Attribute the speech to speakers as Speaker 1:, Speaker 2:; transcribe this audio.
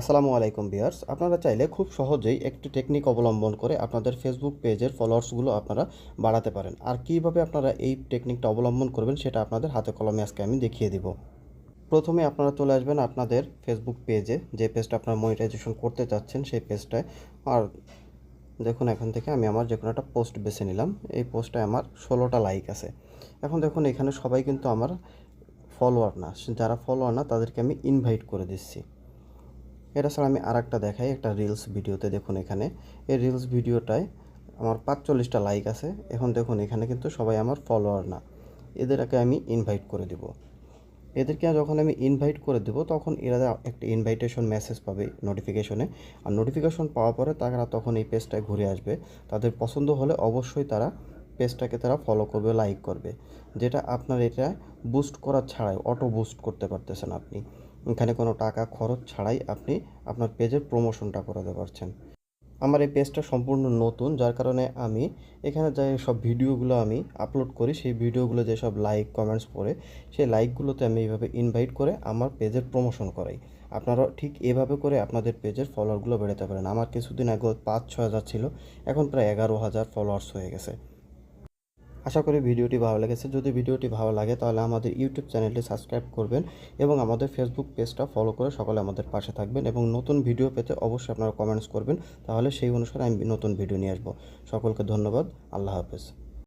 Speaker 1: আসসালামু আলাইকুম বিয়ার্স আপনারা চাইলে খুব সহজেই একটি টেকনিক অবলম্বন করে আপনাদের ফেসবুক পেজের ফলোয়ার্সগুলো আপনারা বাড়াতে পারেন। আর কীভাবে আপনারা এই টেকনিকটা অবলম্বন করবেন সেটা আপনাদের হাতে কলমে আজকে আমি দেখিয়ে দিব। প্রথমে আপনারা চলে আসবেন আপনাদের ফেসবুক পেজে যে পেজটা আপনারা মনিটাইজেশন করতে চাচ্ছেন সেই পেজটায় আর দেখুন, এখান থেকে আমি আমার যে কোনো একটা পোস্ট বেছে নিলাম। এই পোস্টটায় আমার ষোলোটা লাইক আছে। এখন দেখুন, এখানে সবাই কিন্তু আমার ফলোয়ার না। যারা ফলোয়ার না, তাদেরকে আমি ইনভাইট করে দিচ্ছি। এটা ছাড়া আমি আর একটা দেখাই, একটা রিলস ভিডিওতে দেখুন এখানে। এই রিলস ভিডিওটায় আমার পাঁচচল্লিশটা লাইক আছে। এখন দেখুন, এখানে কিন্তু সবাই আমার ফলোয়ার না। এদেরকে আমি ইনভাইট করে দিব। এদেরকে যখন আমি ইনভাইট করে দেবো, তখন এরা একটা ইনভাইটেশন মেসেজ পাবে নোটিফিকেশনে আর নোটিফিকেশন পাওয়ার পরে তারা তখন এই পেজটায় ঘুরে আসবে। তাদের পছন্দ হলে অবশ্যই তারা পেজটাকে তারা ফলো করবে লাইক করবে। যেটা আপনার এটা বুস্ট করা ছাড়াই অটো বুস্ট করতে পারতেছেন আপনি। এখানে কোনো টাকা খরচ ছাড়াই আপনি আপনার পেজের প্রমোশনটা করাতে পারছেন। আমার এই পেজটা সম্পূর্ণ নতুন, যার কারণে আমি এখানে যে সব ভিডিওগুলো আমি আপলোড করি, সেই ভিডিওগুলো যেসব লাইক কমেন্টস পড়ে, সেই লাইকগুলোতে আমি এইভাবে ইনভাইট করে আমার পেজের প্রমোশন করাই। আপনারা ঠিক এভাবে করে আপনাদের পেজের ফলোয়ারগুলো বেড়াতে পারেন। আমার কিছুদিন আগে পাঁচ ছ হাজার ছিল, এখন প্রায় এগারো হাজার ফলোয়ার্স হয়ে গেছে। আশা করি ভিডিওটি ভালো লেগেছে। যদি ভিডিওটি ভালো লাগে, তাহলে আমাদের ইউটিউব চ্যানেলটি সাবস্ক্রাইব করবেন এবং আমাদের ফেসবুক পেজটা ফলো করে সকলে আমাদের পাশে থাকবেন এবং নতুন ভিডিও পেতে অবশ্যই আপনারা কমেন্টস করবেন। তাহলে সেই অনুসারে আমি নতুন ভিডিও নিয়ে আসব। সকলকে ধন্যবাদ। আল্লাহ হাফেজ।